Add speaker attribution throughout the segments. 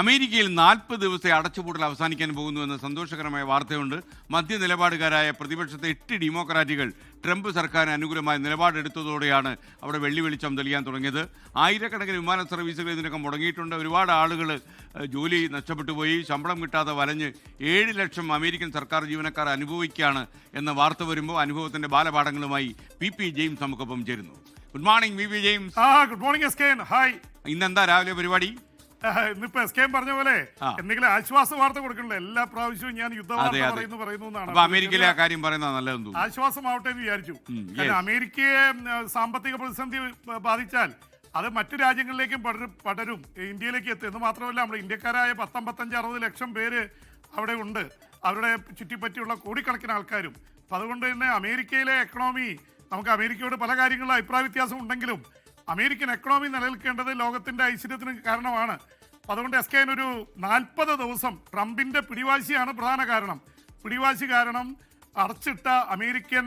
Speaker 1: അമേരിക്കയിൽ നാൽപ്പത് ദിവസത്തെ അടച്ചുപൂട്ടൽ അവസാനിക്കാൻ പോകുന്നു എന്ന സന്തോഷകരമായ വാർത്തയുണ്ട്. മധ്യ നിലപാടുകാരായ പ്രതിപക്ഷത്തെ എട്ട് ഡെമോക്രാറ്റുകൾ ട്രംപ് സർക്കാരിന് അനുകൂലമായ നിലപാടെടുത്തതോടെയാണ് അവിടെ വെള്ളി വെളിച്ചം തെളിയാൻ തുടങ്ങിയത്. ആയിരക്കണക്കിന് വിമാന സർവീസുകൾ ഇതിനകം മുടങ്ങിയിട്ടുണ്ട്. ഒരുപാട് ആളുകൾ ജോലി നഷ്ടപ്പെട്ടു പോയി. ശമ്പളം കിട്ടാതെ വലഞ്ഞ് ഏഴ് ലക്ഷം അമേരിക്കൻ സർക്കാർ ജീവനക്കാർ അനുഭവിക്കുകയാണ് എന്ന വാർത്ത വരുമ്പോൾ അനുഭവത്തിന്റെ ബാലപാഠങ്ങളുമായി പി പി ജെയിംസ് നമുക്കൊപ്പം ചേരുന്നു. Good morning V P James.
Speaker 2: Good morning hi.
Speaker 1: ഇന്നെന്താ രാവിലെ പരിപാടി?
Speaker 2: ഇന്നിപ്പോ എസ് കെ പറഞ്ഞ പോലെ എന്തെങ്കിലും ആശ്വാസ വാർത്ത കൊടുക്കണല്ലോ എല്ലാ പ്രാവശ്യവും ഞാൻ
Speaker 1: യുദ്ധം
Speaker 2: യുദ്ധവാർത്ത പറയുന്നു പറയുന്നു എന്നാണ്.
Speaker 1: അമേരിക്കയിലെ ആ കാര്യം പറയുന്നത്
Speaker 2: ആശ്വാസമാവട്ടെ എന്ന് വിചാരിച്ചു. കാരണം. അമേരിക്കയെ സാമ്പത്തിക പ്രതിസന്ധി ബാധിച്ചാൽ അത് മറ്റു രാജ്യങ്ങളിലേക്കും പടരും പടരും ഇന്ത്യയിലേക്ക് എത്തും. എന്ന് മാത്രമല്ല നമ്മുടെ ഇന്ത്യക്കാരായ പത്തമ്പത്തഞ്ച് അറുപത് ലക്ഷം പേര് അവിടെ ഉണ്ട്. അവരുടെ ചുറ്റിപ്പറ്റിയുള്ള കോടിക്കണക്കിന് ആൾക്കാരും. അപ്പൊ അതുകൊണ്ട് തന്നെ അമേരിക്കയിലെ എക്കണോമി നമുക്ക് അമേരിക്കയോട് പല കാര്യങ്ങളിലും അഭിപ്രായ വ്യത്യാസം ഉണ്ടെങ്കിലും അമേരിക്കൻ എക്കണോമി നിലനിൽക്കേണ്ടത് ലോകത്തിന്റെ ഐശ്വര്യത്തിന് കാരണമാണ്. അതുകൊണ്ട് എസ് കെ ഒരു നാൽപ്പത് ദിവസം ട്രംപിന്റെ പിടിവാശിയാണ് പ്രധാന കാരണം. പിടിവാശി കാരണം അടച്ചിട്ട അമേരിക്കൻ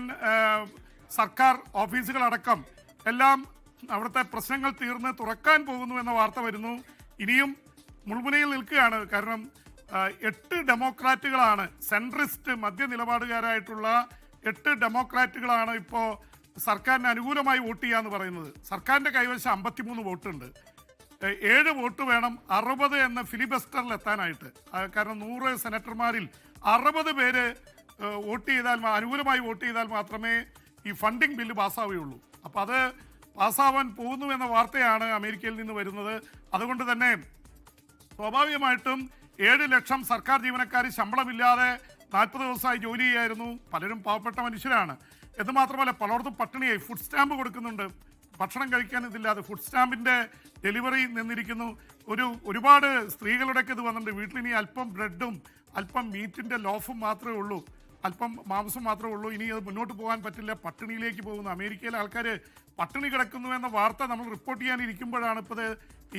Speaker 2: സർക്കാർ ഓഫീസുകൾ അടക്കം എല്ലാം അവിടുത്തെ പ്രശ്നങ്ങൾ തീർന്ന് തുറക്കാൻ പോകുന്നു എന്ന വാർത്ത വരുന്നു. ഇനിയും മുൾമുനയിൽ നിൽക്കുകയാണ്. കാരണം എട്ട് ഡെമോക്രാറ്റുകളാണ് സെൻട്രിസ്റ്റ് മധ്യ നിലപാടുകാരായിട്ടുള്ള എട്ട് ഡെമോക്രാറ്റുകളാണ് ഇപ്പോൾ സർക്കാരിന് അനുകൂലമായി വോട്ട് ചെയ്യാന്ന് പറയുന്നത്. സർക്കാരിന്റെ കൈവശം അമ്പത്തിമൂന്ന് വോട്ടുണ്ട്. ഏഴ് വോട്ട് വേണം അറുപത് എന്ന ഫിലിബസ്റ്ററിൽ എത്താനായിട്ട്. കാരണം നൂറ് സെനറ്റർമാരിൽ അറുപത് പേര് വോട്ട് ചെയ്താൽ അനുകൂലമായി വോട്ട് ചെയ്താൽ മാത്രമേ ഈ ഫണ്ടിംഗ് ബില്ല് പാസ്സാവുകയുള്ളൂ. അപ്പോൾ അത് പാസ്സാവാൻ പോകുന്നു എന്ന വാർത്തയാണ് അമേരിക്കയിൽ നിന്ന് വരുന്നത്. അതുകൊണ്ട് തന്നെ സ്വാഭാവികമായിട്ടും ഏഴ് ലക്ഷം സർക്കാർ ജീവനക്കാർ ശമ്പളമില്ലാതെ നാൽപ്പത് ദിവസമായി ജോലി ചെയ്യായിരുന്നു. പലരും പാവപ്പെട്ട മനുഷ്യരാണ്. എന്ന് മാത്രമല്ല പലർത്തും പട്ടിണിയായി. ഫുഡ് സ്റ്റാമ്പ് കൊടുക്കുന്നുണ്ട്. ഭക്ഷണം കഴിക്കാൻ ഇതില്ലാതെ ഫുഡ് സ്റ്റാമ്പിന്റെ ഡെലിവറി നിന്നിരിക്കുന്നു. ഒരു ഒരുപാട് സ്ത്രീകളുടെയൊക്കെ ഇത് വന്നിട്ടുണ്ട്. വീട്ടിൽ ഇനി അല്പം ബ്രെഡും അല്പം മീറ്റിന്റെ ലോഫും മാത്രമേ ഉള്ളൂ. അല്പം മാംസം മാത്രമേ ഉള്ളൂ. ഇനി അത് മുന്നോട്ട് പോകാൻ പറ്റില്ല. പട്ടിണിയിലേക്ക് പോകുന്നു. അമേരിക്കയിലെ ആൾക്കാർ പട്ടിണി കിടക്കുന്നു എന്ന വാർത്ത നമ്മൾ റിപ്പോർട്ട് ചെയ്യാനിരിക്കുമ്പോഴാണ് ഇപ്പോൾ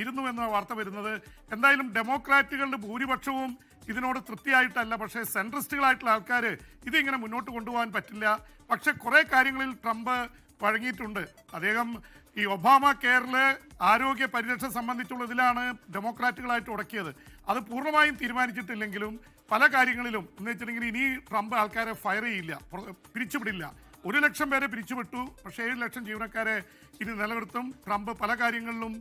Speaker 2: ഇരുന്നു എന്ന വാർത്ത വരുന്നത്. എന്തായാലും ഡെമോക്രാറ്റുകളുടെ ഭൂരിപക്ഷവും ഇതിനോട് തൃപ്തിയായിട്ടല്ല പക്ഷേ സെൻട്രിസ്റ്റുകളായിട്ടുള്ള ആൾക്കാർ ഇതിങ്ങനെ മുന്നോട്ട് കൊണ്ടുപോകാൻ പറ്റില്ല. പക്ഷേ കുറേ കാര്യങ്ങളിൽ ട്രംപ് വഴങ്ങിയിട്ടുണ്ട്. അദ്ദേഹം ഈ ഒബാമ കെയറിൽ ആരോഗ്യ പരിരക്ഷ സംബന്ധിച്ചുള്ളതിലാണ് ഡെമോക്രാറ്റുകളായിട്ട് ഉടക്കിയത്. അത് പൂർണമായും തീരുമാനിച്ചിട്ടില്ലെങ്കിലും പല കാര്യങ്ങളിലും എന്ന് വെച്ചിട്ടുണ്ടെങ്കിൽ ഇനി ട്രംപ് ആൾക്കാരെ ഫയർ ചെയ്യില്ല പിരിച്ചുവിടില്ല. ഒരു ലക്ഷം പേരെ പിരിച്ചുവിട്ടു. പക്ഷേ ഏഴ് ലക്ഷം ജീവനക്കാരെ ഇനി നിലനിർത്തും. ട്രംപ് പല കാര്യങ്ങളിലും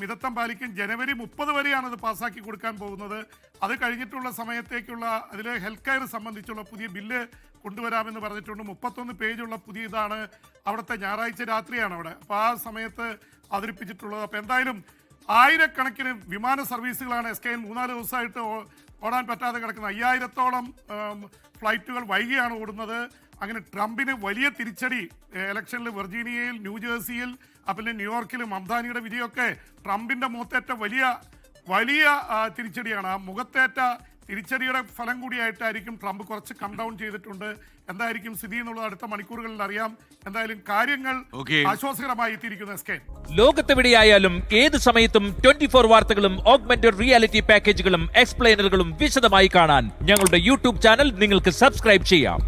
Speaker 2: മിതത്വം പാലിക്കും. ജനുവരി മുപ്പത് വരെയാണ് അത് പാസ്സാക്കി കൊടുക്കാൻ പോകുന്നത്. അത് കഴിഞ്ഞിട്ടുള്ള സമയത്തേക്കുള്ള അതിൽ ഹെൽത്ത് കെയർ സംബന്ധിച്ചുള്ള പുതിയ ബില്ല് കൊണ്ടുവരാമെന്ന് പറഞ്ഞിട്ടുണ്ട്. മുപ്പത്തൊന്ന് പേജുള്ള പുതിയ ഇതാണ് അവിടുത്തെ ഞായറാഴ്ച രാത്രിയാണ് അവിടെ. അപ്പോൾ ആ സമയത്ത് അവതരിപ്പിച്ചിട്ടുള്ളത്. അപ്പോൾ എന്തായാലും ആയിരക്കണക്കിന് വിമാന സർവീസുകളാണ് എസ് കെ എൻ മൂന്നാൽ ദിവസമായിട്ട് ഓടാൻ പറ്റാതെ കിടക്കുന്നത്. അയ്യായിരത്തോളം ഫ്ലൈറ്റുകൾ വൈകിയാണ് ഓടുന്നത്. അങ്ങനെ ട്രംപിന് വലിയ തിരിച്ചടി ഇലക്ഷനിൽ വെർജീനിയയിൽ ന്യൂജേഴ്സിയിൽ പിന്നെ ന്യൂയോർക്കിലും മംദാനിയുടെ വിധിയൊക്കെ ട്രംപിന്റെ മുഖത്തേറ്റ വലിയ വലിയ തിരിച്ചടിയാണ്. ആ മുഖത്തേറ്റ തിരിച്ചടിയുടെ ഫലം കൂടിയായിട്ടായിരിക്കും ട്രംപ് കുറച്ച് കം ഡൗൺ ചെയ്തിട്ടുണ്ട്. എന്തായിരിക്കും സ്ഥിതി എന്നുള്ളത് അടുത്ത മണിക്കൂറുകളിൽ അറിയാം. എന്തായാലും കാര്യങ്ങൾ ആശ്വാസകരമായി എത്തിയിരിക്കുന്നു എസ് കെ.
Speaker 3: ലോകത്തെവിടെയായാലും ഏത് സമയത്തും ട്വന്റി ഫോർ വാർത്തകളും ഓഗ്മെന്റഡ് റിയാലിറ്റി പാക്കേജുകളും എക്സ്പ്ലെയിനറുകളും വിശദമായി കാണാൻ ഞങ്ങളുടെ യൂട്യൂബ് ചാനൽ നിങ്ങൾക്ക് സബ്സ്ക്രൈബ് ചെയ്യാം.